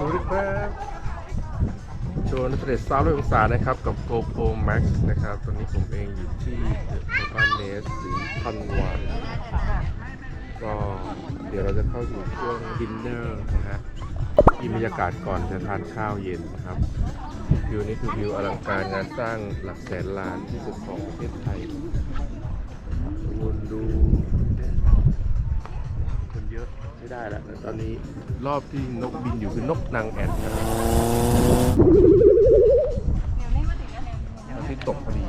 สวัสดีครับโชว์นักเตะสามร้อยองศานะครับ กับ GoPro Max นะครับ ตอนนี้ผมเองอยู่ที่บ้านเนสสีพันวานก็เดี๋ยวเราจะเข้าสู่ช่วงดินเนอร์นะฮะมีบรรยากาศก่อนจะทานข้าวเย็นนะครับ วิวนี้คือวิวอลังการงานสร้างหลักแสนล้านที่สุดของประเทศไทย ไม่ได้แล้วแต่ตอนนี้รอบที่นกบินอยู่คือนกนางแอ่นครับอาทิตย์ตกพอดี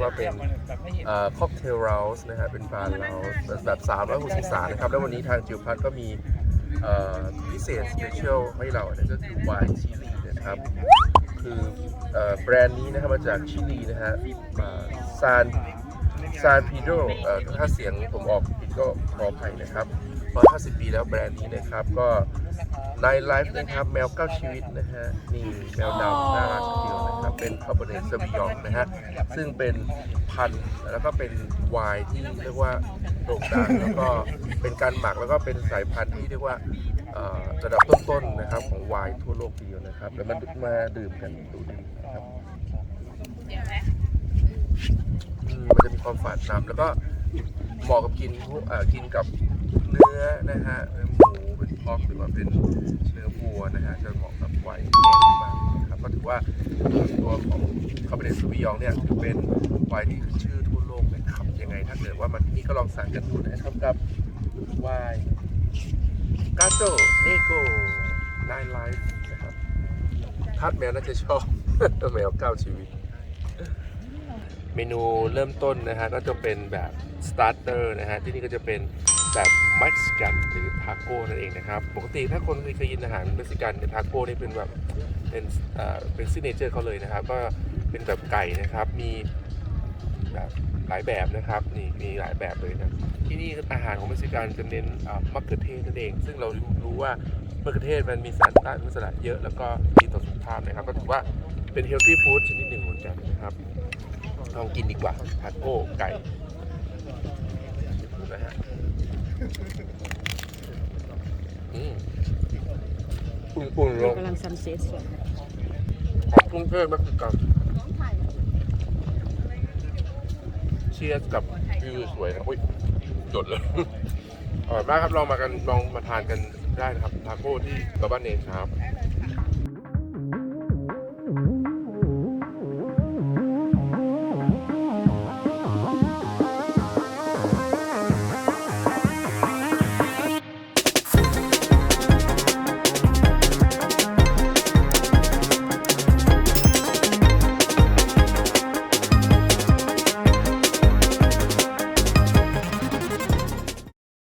ยกว่าเป็นแบบไม่เห็นค็อกเทลเราส์นะฮะเป็นบาร์เราส์แบบ 360องศานะครับ แล้ววันนี้ทางจิวพัทก็มีเอ่อพิเศษสเปเชียลให้เรานั่นก็คือไวน์ชิลีนะครับ คือเอ่อแบรนด์นี้นะครับมาจากชิลีนะฮะซานซานพีโดถ้าเสียงผมออกผิดก็ขออภัยนะครับ 150 ปีแล้วแบรนด์นี้นะครับ ก็ในไลฟ์นะครับ แมวเก้าชีวิตนะฮะ นี่แมวดำน่ารักทีเดียวนะครับ เป็นคาร์บอเนตเซอร์บิยองนะฮะ ซึ่งเป็นพันธุ์แล้วก็เป็นไวน์ที่เรียกว่าโด่งดังแล้วก็เป็นการหมักแล้วก็เป็นสายพันธุ์ที่เรียกว่าเอ่อระดับต้นๆนะครับของไวน์ทั่วโลกทีเดียวนะครับแล้วมามาดื่มกันดูดีนะครับอืมมันจะมีความฝาดน้ำแล้วก็เหมาะกับกินพวกเอ่อกินกับ เนื้อนะฮะเนื้อหมูเป็นพอกหรือว่าเป็นเนื้อวัวนะฮะจะเหมาะกับไวน์แกงมากนะครับก็ถือว่าตัวของคาร์บเนตซูบิยองเนี่ยถือเป็นไวน์ที่ขึ้นชื่อทั่วโลกนะครับยังไงถ้าเกิดว่ามาที่นี่ก็ลองสั่งกันดูนะครับกับไวน์กาโตเนโกไนไลฟ์นะครับทัดแมวน่าจะชอบแมวเก้าชีวิตเมนูเริ่มต้นนะฮะก็จะเป็นแบบสตาร์เตอร์นะฮะที่นี่ก็จะเป็น แบบเม็กซิกันหรือทาโก้นั่นเองนะครับ ปกติถ้าคนเคยกินอาหารเม็กซิกันเนี่ยทาโก้นี่เป็นแบบเป็นเอ่อเป็นซิเนเจอร์เขาเลยนะครับ ก็เป็นแบบไก่นะครับ มีแบบหลายแบบนะครับนี่มีหลายแบบเลยนะที่นี่อาหารของเม็กซิกันจะเน้นอ่อมะเขือเทศนั่นเอง ซึ่งเรารู้ว่ามะเขือเทศมันมีสารต้านอนุมูลอิสระเยอะแล้วก็ดีต่อสุขภาพนะครับ ก็ถือว่าเป็นเฮลตี้ฟู้ดชนิดหนึ่งเหมือนกันนะครับลองกินดีกว่าทาโก้ไก่นะฮะ อืมปุ่นๆลงกำลังซันเซ็ตสวยของกรุงเทพเม็กซิกันเชียร์กับวิวสวยนะอุ้ยจดเลยอร่อยมากครับลองมากันลองมาทานกันได้นะครับทาโก้ที่กาบานเนสครับ